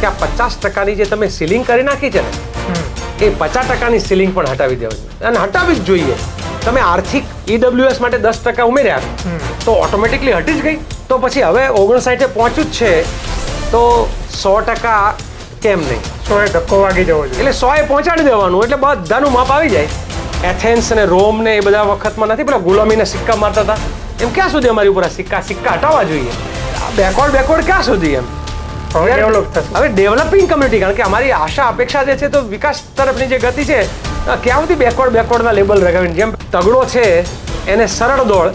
કે આ પચાસ ટકાની જે તમે સીલિંગ કરી નાખી છે ને એ પચાસ ટકાની સીલિંગ પણ હટાવી દેવાની. અને હટાવી જ જોઈએ. તમે આર્થિક ઈડબ્લ્યુએસ માટે દસ ટકા ઉમેર્યા તો ઓટોમેટિકલી હટી જ ગઈ. તો પછી હવે ઓગણસાઠે પહોંચ્યું જ છે. તો સો ટકા કેમ નહીં? સો એ ધક્કો વાગી જવો જોઈએ. એટલે સોએ પહોંચાડી દેવાનું. એટલે બધાનું માપ આવી જાય. એથેન્સ ને રોમ ને એ બધા વખતમાં નથી પેલા ગુલામીના સિક્કા મારતા હતા. એમ ક્યાં સુધી અમારી ઉપર આ સિક્કા? સિક્કા હટાવવા જોઈએ. બેકવર્ડ બેકવર્ડ ક્યાં સુધી એમ? હવે ડેવલપિંગ કમ્યુનિટી કારણ કે અમારી આશા અપેક્ષા જે છે તો વિકાસ તરફની જે ગતિ છે ક્યાં સુધી બેકવર્ડ બેકવર્ડના લેબલ લગાવીને જેમ તગડો છે એને સરળ દોડ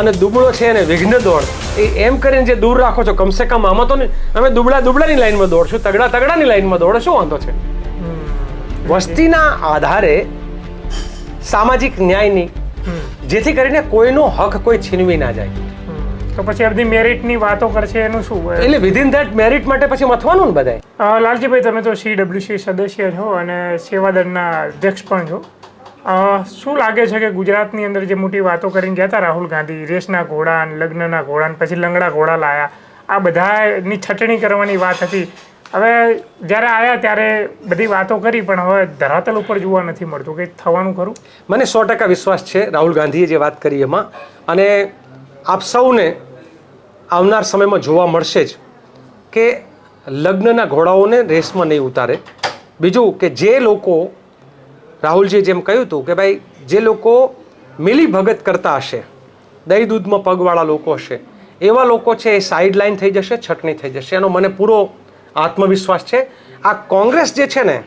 અને દુબળો છે એને વિઘ્ન દોડ. એ એમ કરીને જે દૂર રાખો છો કમસે કમ આમાં તો અમે દુબળા દુબળાની લાઈનમાં દોડશું તગડા તગડાની લાઈનમાં દોડો શું વાંધો છે? વસ્તીના આધારે સામાજિક ન્યાયની જેથી કરીને કોઈનો હક કોઈ છીનવી ના જાય. તો પછી અડધી મેરિટની વાતો કરશે એનું શું એટલે વિધિન ધેટ મેરિટ માટે પછી મથવાનું ને બધાય? લાલજીભાઈ તમે તો સીડબ્લ્યુસી સદસ્ય છો અને સેવાદળના અધ્યક્ષ પણ છો. શું લાગે છે કે ગુજરાતની અંદર જે મોટી વાતો કરીને ગયા હતા રાહુલ ગાંધી રેસના ઘોડા અને લગ્નના ઘોડા પછી લંગડા ઘોડા લાયા આ બધાની છટણી કરવાની વાત હતી. હવે જ્યારે આવ્યા ત્યારે બધી વાતો કરી પણ હવે ધરાતલ ઉપર જોવા નથી મળતું. કે થવાનું ખરું? મને સો ટકા વિશ્વાસ છે રાહુલ ગાંધીએ જે વાત કરી એમાં. અને આપ સૌને આવનાર સમયમાં જોવા મળશે જ કે લગ્નના ઘોડાઓને રેસમાં નહીં ઉતારે. બીજું કે જે લોકો, રાહુલજીએ જેમ કહ્યું હતું કે ભાઈ, જે લોકો મિલી ભગત કરતા હશે, દહીં દૂધમાં પગવાળા લોકો હશે, એવા લોકો છે એ સાઈડ લાઈન થઈ જશે, છટણી થઈ જશે. એનો મને પૂરો આત્મવિશ્વાસ છે. આ કોંગ્રેસ જે છે ને,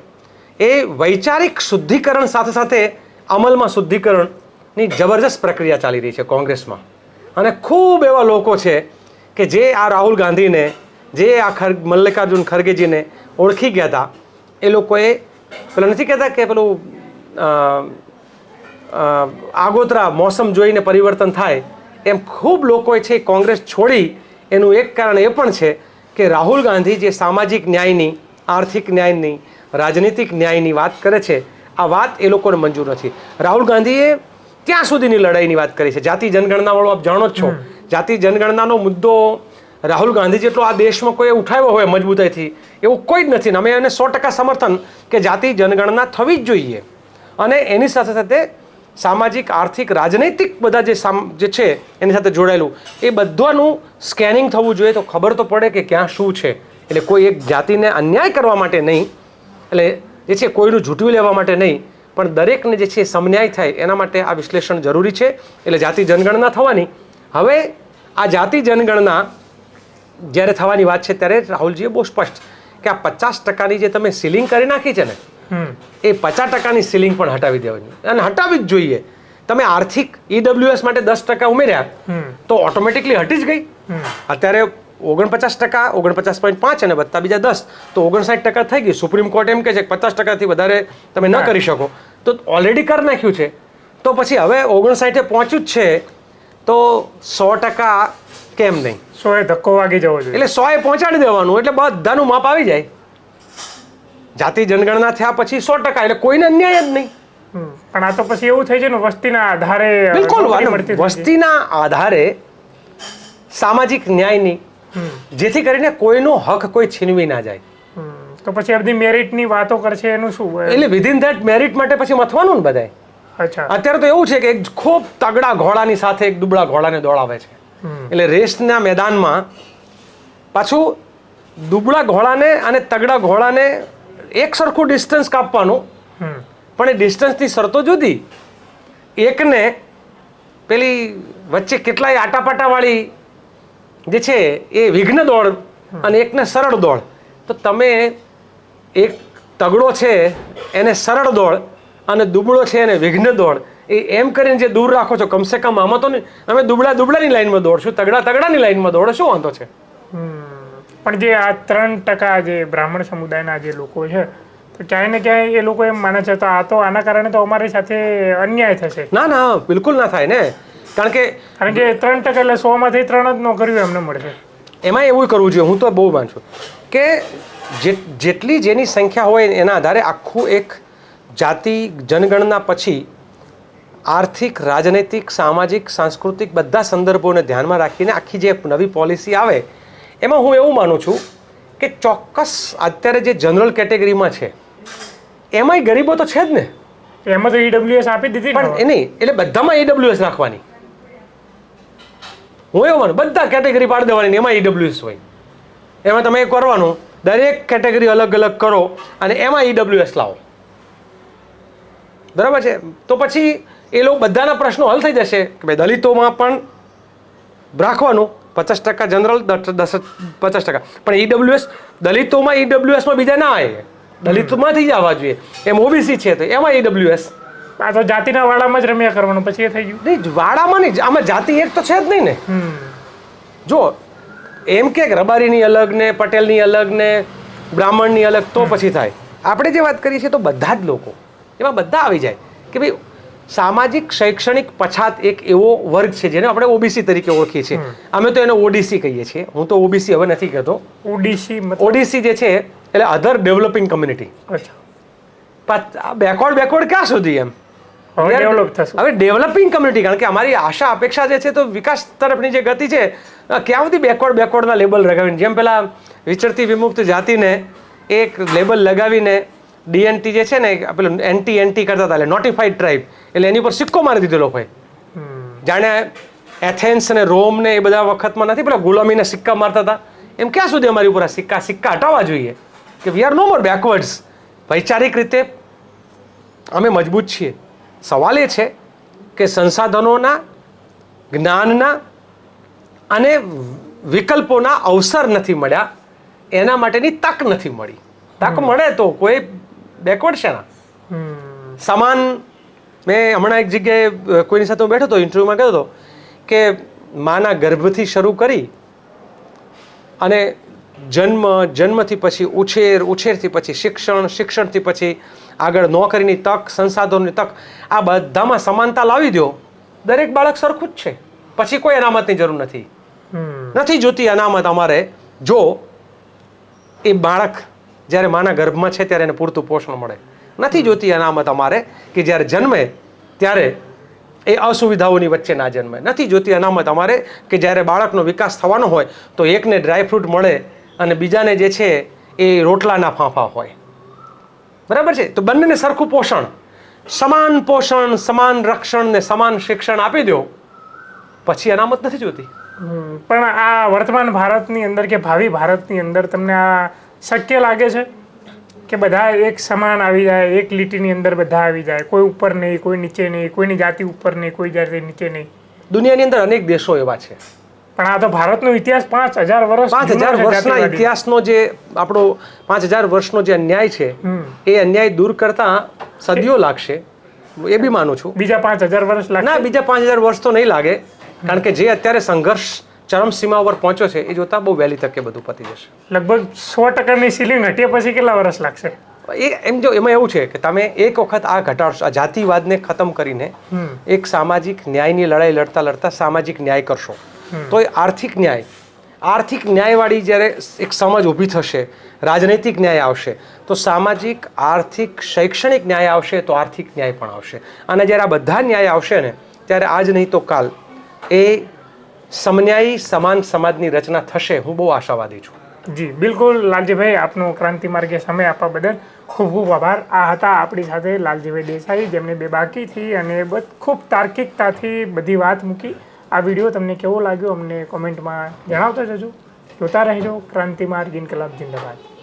એ વૈચારિક શુદ્ધિકરણ સાથે સાથે અમલમાં શુદ્ધિકરણની જબરજસ્ત પ્રક્રિયા ચાલી રહી છે કોંગ્રેસમાં. અને ખૂબ એવા લોકો છે કે જે આ રાહુલ ગાંધીને, જે આ ખર, મલ્લિકાર્જુન ખરગેજીને ઓળખી ગયા હતા. એ લોકોએ પેલું નથી કહેતા કે પેલું આગોતરા મોસમ જોઈને પરિવર્તન થાય એમ ખૂબ લોકોએ છે કોંગ્રેસ છોડી. એનું એક કારણ એ પણ છે કે રાહુલ ગાંધી જે સામાજિક ન્યાયની, આર્થિક ન્યાયની, રાજનીતિક ન્યાયની વાત કરે છે, આ વાત એ લોકોને મંજૂર નથી. રાહુલ ગાંધીએ ત્યાં સુધીની લડાઈની વાત કરી છે? જાતિ જનગણનાવાળો આપ જાણો જ છો. જાતિ જનગણનાનો મુદ્દો રાહુલ ગાંધી જેટલો આ દેશમાં કોઈ ઉઠાવ્યો હોય મજબૂતાઈથી એવું કોઈ જ નથી. અમે એને સો ટકા સમર્થન કે જાતિ જનગણના થવી જ જોઈએ. અને એની સાથે સાથે સામાજિક આર્થિક રાજનૈતિક બધા જે સામ જે છે એની સાથે જોડાયેલું એ બધાનું સ્કેનિંગ થવું જોઈએ. તો ખબર તો પડે કે ક્યાં શું છે. એટલે કોઈ એક જાતિને અન્યાય કરવા માટે નહીં એટલે જે છે કોઈનું ઝૂંટવી લેવા માટે નહીં પણ દરેકને જે છે સમન્યાય થાય એના માટે આ વિશ્લેષણ જરૂરી છે. એટલે જાતિ જનગણના થવાની. હવે આ જાતિ જનગણના જ્યારે થવાની વાત છે ત્યારે રાહુલજીએ બહુ સ્પષ્ટ કે આ પચાસ ટકાની જે તમે સીલિંગ કરી નાખી છે ને એ પચાસ ટકાની સીલિંગ પણ હટાવી દેવાની. અને હટાવી જ જોઈએ. તમે આર્થિક ઈડબ્લ્યુએસ માટે દસ ટકા ઉમેર્યા તો ઓટોમેટિકલી હટી જ ગઈ. અત્યારે ઓગણપચાસ ટકા ઓગણપચાસ પોઈન્ટ પાંચ અને વધતા બીજા દસ. તો ઓગણસાઠ ટકા થઈ ગઈ. સુપ્રીમ કોર્ટ એમ કહે છે કે પચાસ ટકાથી વધારે તમે ન કરી શકો. તો ઓલરેડી કરી નાખ્યું છે. તો પછી હવે ઓગણસાઠે પહોંચ્યું જ છે. તો સો ટકા કેમ નહીં? સો એ ધક્કો વાગી જવો જોઈએ. એટલે સોએ પહોંચાડી દેવાનું. એટલે બધાનું માપ આવી જાય. જાતિ જનગણના થયા પછી સો ટકા. એટલે કોઈને અન્યાય જ નહીં. પણ આ તો પછી એવું થઈ છે ને વસ્તીના આધારે બિલકુલ. વસ્તીના આધારે સામાજિક ન્યાયની જેથી કરીને કોઈનો હક કોઈ છીનવી ના જાય. તો પછી અડધી મેરિટની વાતો કરશે એનું શું એટલે વિધિન ધેટ મેરિટ માટે પછી મથવાનું ને બધાય. અચ્છા. અત્યારે તો એવું છે કે એક ખૂબ તગડા ઘોડાની સાથે એક દુબળા ઘોડાને દોડાવે છે. એટલે રેસના મેદાનમાં પાછું દુબળા ઘોડાને અને તગડા ઘોડાને એક સરખું ડિસ્ટન્સ કાપવાનું. પણ એ ડિસ્ટન્સની શરતો જુદી. એકને પેલી વચ્ચે કેટલાય આટાપાટાવાળી જે છે એ વિઘ્ન દોડ અને એકને સરળ દોડ તો તમે એક તગડો છે એને સરળ દોડ અને દુબળો છે એને વિઘ્ન દોડ એ એમ કરીને જે દૂર રાખો છો કમસે કમ આમાં તો અમે દુબળા દુબળાની લાઈનમાં દોડશું તગડા તગડાની લાઈનમાં દોડો શું વાંધો છે? પણ જે આ ત્રણ ટકા જે બ્રાહ્મણ સમુદાયના જે લોકો છે તો ક્યાંય ને ક્યાંય એ લોકો એમ માને છે તો આ તો આના કારણે તો અમારી સાથે અન્યાય થશે. ના ના બિલકુલ ના થાય ને. કારણ કે કારણ કે ત્રણ ટકા એટલે સો માંથી ત્રણ જ નોકરીઓ એમને મળશે. એમાં એવું કરવું જોઈએ. હું તો બહુ માનું છું કે જેટલી જેની સંખ્યા હોય એના આધારે આખું એક જાતિ જનગણના પછી આર્થિક રાજનૈતિક સામાજિક સાંસ્કૃતિક બધા સંદર્ભોને ધ્યાનમાં રાખીને આખી જે નવી પોલિસી આવે એમાં હું એવું માનું છું કે ચોક્કસ અત્યારે જે જનરલ કેટેગરીમાં છે એમાંય ગરીબો તો છે જ ને. એમાં તો ઈડબ્લ્યુએસ આપી દીધી પણ એ નહીં એટલે બધામાં ઈડબ્લ્યુએસ રાખવાની હું એવું બધા કેટેગરી પાડી દેવાની એમાં ઈડબ્લ્યુએસ હોય. એમાં તમે કરવાનું, દરેક કેટેગરી અલગ અલગ કરો અને એમાં ઈડબ્લ્યુએસ લાવો. બરાબર છે? તો પછી એ લોકો બધાના પ્રશ્નો હલ થઈ જશે કે ભાઈ દલિતોમાં પણ રાખવાનું, પચાસ ટકા જનરલ દસ પચાસ ટકા. પણ ઈડબ્લ્યુએસ દલિતોમાં ઈડબ્લ્યુએસમાં બીજા ના આવે દલિતોમાંથી જ આવવા જોઈએ. એમ ઓબીસી છે તો એમાં ઈડબ્લ્યુએસ આ તો જાતિના વાડામાં જ રમ્યા કરવાનું પછી એ થઈ ગયું. નહીં વાડામાં નહીં આમાં જાતિ એક તો છે જ નહીં ને. જો એમ કે રબારીની અલગ ને પટેલની અલગ ને બ્રાહ્મણની અલગ તો પછી થાય. આપણે જે વાત કરીએ છીએ તો બધા જ લોકો એમાં બધા આવી જાય. કે ભાઈ સામાજિક શૈક્ષણિક પછાત એક એવો વર્ગ છે જેને આપણે ઓબીસી તરીકે ઓળખીએ છીએ. અમે તો એને ઓડીસી કહીએ છીએ. હું તો ઓબીસી હવે નથી કહેતો. ઓડીસી ઓડીસી જે છે એટલે અધર ડેવલપિંગ કમ્યુનિટી અચ્છા. બેકવર્ડ બેકવર્ડ ક્યાં સુધી એમ? હવે ડેવલપ થશે. હવે ડેવલપિંગ કમ્યુનિટી કારણ કે અમારી આશા અપેક્ષા જે છે તો વિકાસ તરફની જે ગતિ છે ક્યાં સુધી બેકવર્ડ બેકવર્ડના લેબલ લગાવીને? જેમ પેલા વિચરતી વિમુક્ત જાતિને એક લેબલ લગાવીને ડીએનટી જે છે ને પેલું એન્ટી એન્ટી કરતા હતા એટલે નોટિફાઈડ ટ્રાઇબ એટલે એની પર સિક્કો મારી દીધો લોકોએ જાણે એથેન્સ ને રોમ ને એ બધા વખતમાં નથી પેલા ગુલામીના સિક્કા મારતા હતા. એમ ક્યાં સુધી અમારી ઉપર આ સિક્કા સિક્કા હટાવવા જોઈએ? કે we are no more backwards વૈચારિક રીતે અમે મજબૂત છીએ. સવાલ એ છે કે સંસાધનોના જ્ઞાનના અને વિકલ્પોના અવસર નથી મળ્યા એના માટેની તક નથી મળી. તક મળે તો કોઈ બેકવર્ડ છે ના? સમાન મેં હમણાં એક જગ્યાએ કોઈની સાથે હું બેઠો હતો ઇન્ટરવ્યૂમાં કહેતો હતો કે માના ગર્ભથી શરૂ કરી અને જન્મ જન્મથી પછી ઉછેર ઉછેરથી પછી શિક્ષણ શિક્ષણથી પછી આગળ નોકરીની તક સંસાધનોની તક આ બધામાં સમાનતા લાવી દો દરેક બાળક સરખું જ છે. પછી કોઈ અનામતની જરૂર નથી. નથી જોતી અનામત અમારે. જો એ બાળક જ્યારે માના ગર્ભમાં છે ત્યારે એને પૂરતું પોષણ મળે. નથી જોતી અનામત અમારે કે જ્યારે જન્મે ત્યારે એ અસુવિધાઓની વચ્ચે ના જન્મે. નથી જોતી અનામત અમારે કે જ્યારે બાળકનો વિકાસ થવાનો હોય તો એકને ડ્રાયફ્રૂટ મળે અને બીજાને જે છે એ રોટલાના ફાંફા હોય. બરાબર છે? તો બંનેને સરખું પોષણ. સમાન પોષણ સમાન રક્ષણ ને સમાન શિક્ષણ આપી દો પછી અનામત નથી જોતી. પણ આ વર્તમાન ભારતની અંદર કે ભાવિ ભારતની અંદર તમને આ શક્ય લાગે છે? કે બધા એક સમાન આવી જાય એક લીટીની અંદર બધા આવી જાય કોઈ ઉપર નહીં કોઈ નીચે નહીં કોઈની જાતિ ઉપર નહીં કોઈ જાતિ નીચે નહીં? દુનિયાની અંદર અનેક દેશો એવા છે. પણ આ તો ભારતનો ઇતિહાસ પાંચ હજાર વર્ષ પાંચ હજાર વર્ષના. ઇતિહાસનો જે આપણો પાંચ હજાર વર્ષનો જે અન્યાય છે એ અન્યાય દૂર કરતા સદીઓ લાગશે. એ બી માનું છું. બીજા પાંચ હજાર વર્ષ ના બીજા પાંચ હજાર વર્ષ તો નહીં લાગે. કારણ કે જે અત્યારે સંઘર્ષ ચરમસીમા ઉપર પહોંચ્યો છે એ જોતા બહુ વહેલી તકે બધું પતી જશે. લગભગ સો ટકાની સીલિંગ હટીએ પછી કેટલા વર્ષ લાગશે? એ એમ જો એમાં એવું છે કે તમે એક વખત આ ઘટાડશો આ જાતિવાદને ખતમ કરીને એક સામાજિક ન્યાયની લડાઈ લડતા લડતા સામાજિક ન્યાય કરશો. તો એ આર્થિક ન્યાય. આર્થિક ન્યાયવાળી જ્યારે એક સમજ ઊભી થશે રાજનૈતિક ન્યાય આવશે તો સામાજિક આર્થિક શૈક્ષણિક ન્યાય આવશે તો આર્થિક ન્યાય પણ આવશે. અને જ્યારે આ બધા ન્યાય આવશે ને ત્યારે આજ નહીં તો કાલ એ સમન્યાયી સમાન સમાજની રચના થશે હું બહુ આશાવાદી છું. જી બિલકુલ. લાલજીભાઈ આપનો ક્રાંતિ માર્ગે સમય આપવા બદલ ખૂબ ખૂબ આભાર. આ હતા આપણી સાથે લાલજીભાઈ દેસાઈ જેમને બે બાકીથી અને ખૂબ તાર્કિકતાથી બધી વાત મૂકી. આ વીડિયો તમને કેવો લાગ્યો અમને કોમેન્ટમાં જણાવતા જજો. જોતા રહેજો ક્રાંતિ માર્ગ ઇન્કલાબ જિંદાબાદ.